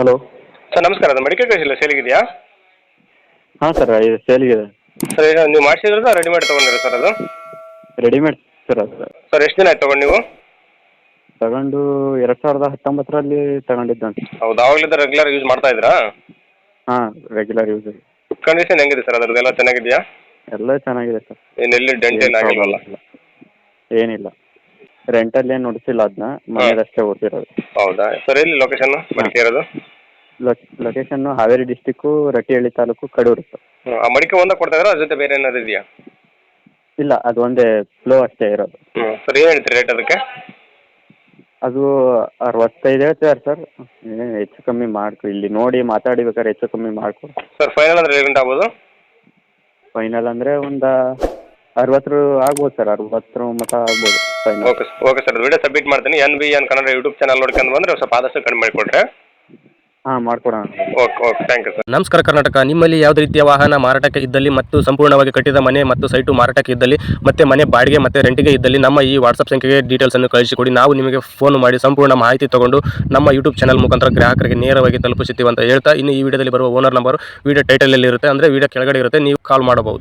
Hello. Sir ನಮಸ್ಕಾರ. ಅದು medical ಕಳಿಸಿಲ್ಲ ಸೇಲಿಗಿದೆಯಾ ಹಾಂ ಸರ್ ಇದು ಸೇಲಿಗಿದೆ ಸರ್ ಈಗ ನೀವು ಮಾಡಿಸಿದ್ರದ ರೆಡಿಮೇಡ್ ತೊಗೊಂಡಿರ ಸರ್ ಅದು? ರೆಡಿಮೇಡ್ ಸರ್ ಅದು. ಸರ್ ಎಷ್ಟು ದಿನ ಆಯ್ತು ತೊಗೊಂಡು ನೀವು? ತಗೊಂಡು ಎರಡು ಸಾವಿರದ ಹತ್ತೊಂಬತ್ತರಲ್ಲಿ ತಗೊಂಡಿದ್ದಂತೆ ಹೌದು? ಆವಾಗಲಿಂದ ರೆಗ್ಯುಲರ್ ಯೂಸ್ ಮಾಡ್ತಾ ಇದ್ದೀರಾ ಹಾಂ ರೆಗ್ಯುಲರ್ ಯೂಸ್ ಕಂಡೀಷನ್ ಹೆಂಗಿದೆ ಸರ್ ಅದ್ರದ್ದೆಲ್ಲ ಚೆನ್ನಾಗಿದೆಯಾ? ಎಲ್ಲ ಚೆನ್ನಾಗಿದೆ ಸರ್ ಏನು ಎಲ್ಲಿ ಡೆಂಟ್ ಏನು ಆಗಿಲ್ವಲ್ಲ? ಏನಿಲ್ಲ. ರೆಂಟಲ್ಲಿ ಏನು ನೋಡಿಸಿಲ್ಲ ಅದನ್ನ ಮನೆಯದಷ್ಟೇ ಓದಿರೋದು ಹೌದಾ? ಸರ್ ಎಲ್ಲಿ ಲೊಕೇಶನ್ ಮಡಿಕೆ ಇರೋದು location Haveri district Rattihalli taluk Kadur. Sir. ಆ ಮಡಿಕೆ ಒಂದೇ ಕೊಡ್ತಾ ಇದ್ರಾ ಅದ್ರ ಜೊತೆ ಬೇರೆ ಏನಾದ್ರು ಇದೆಯಾ? ಇಲ್ಲ ಅದು ಒಂದೇ ಫ್ಲೋ ಅಷ್ಟೇ ಇರೋದು. ಹ್ಞೂ ಸರ್ ಏನು ಹೇಳ್ತೀರಿ ರೇಟ್ ಅದಕ್ಕೆ? ಅದು ಅರವತ್ತೈದು ಹೇಳ್ತಿದ್ದಾರೆ ಸರ್ ಏನು ಹೆಚ್ಚು ಕಮ್ಮಿ ಮಾಡ್ಕೊ ಇಲ್ಲಿ ನೋಡಿ ಮಾತಾಡಿ ಬೇಕಾದ್ರೆ ಹೆಚ್ಚು ಕಮ್ಮಿ ಮಾಡ್ಕೊಡಿ. ಸರ್ ಫೈನಲ್ ಅಂದ್ರೆ ಏನು ಆಗ್ಬೋದು? ಫೈನಲ್ ಅಂದರೆ ಒಂದು ಅರವತ್ತರ ಆಗ್ಬೋದು ಸರ್ ಅರವತ್ತರ ಮಟ್ಟ ಆಗ್ಬೋದು final okay okay sir video submit ಮಾಡ್ತೀನಿ. N B N Kannada YouTube channel ನೋಡ್ಕೊಂಡು ಬಂದರೆ ಸ್ವಲ್ಪ ಆದಷ್ಟು ಕಡಿಮೆ ಮಾಡಿಕೊಡ್ರೆ. ಹಾಂ ಮಾಡ್ಕೊಡೋಣ. Okay okay thank you sir ನಮಸ್ಕಾರ ಕರ್ನಾಟಕ. ನಿಮ್ಮಲ್ಲಿ ಯಾವ ರೀತಿಯ ವಾಹನ ಮಾರಾಟಕ್ಕೆ ಇದ್ದಲ್ಲಿ ಮತ್ತು ಸಂಪೂರ್ಣವಾಗಿ ಕಟ್ಟಿದ ಮನೆ ಮತ್ತು ಸೈಟು ಮಾರಾಟಕ್ಕೆ ಇದ್ದಲ್ಲಿ ಮತ್ತೆ ಮನೆ ಬಾಡಿಗೆ ಮತ್ತೆ ರೆಂಟಿಗೆ ಇದ್ದಲ್ಲಿ ನಮ್ಮ ಈ ವಾಟ್ಸಪ್ ಸಂಖ್ಯೆಗೆ ಡೀಟೇಲ್ಸ್ ಅನ್ನು ಕಳಿಸಿಕೊಡಿ. ನಾವು ನಿಮಗೆ ಫೋನ್ ಮಾಡಿ ಸಂಪೂರ್ಣ ಮಾಹಿತಿ ತಗೊಂಡು ನಮ್ಮ ಯೂಟ್ಯೂಬ್ ಚಾನಲ್ ಮುಖಾಂತರ ಗ್ರಾಹಕರಿಗೆ ನೇರವಾಗಿ ತಲುಪಿಸುತ್ತೀವಿ ಅಂತ ಹೇಳ್ತಾ ಇನ್ನು ಈ ವಿಡಿಯೋದಲ್ಲಿ ಬರುವ ಓನರ್ ನಂಬರ್ ವಿಡಿಯೋ ಟೈಟಲ್ ಅಲ್ಲಿ ಇರುತ್ತೆ ಅಂದ್ರೆ ವಿಡಿಯೋ ಕೆಳಗಡೆ ಇರುತ್ತೆ. ನೀವು ಕಾಲ್ ಮಾಡಬಹುದು.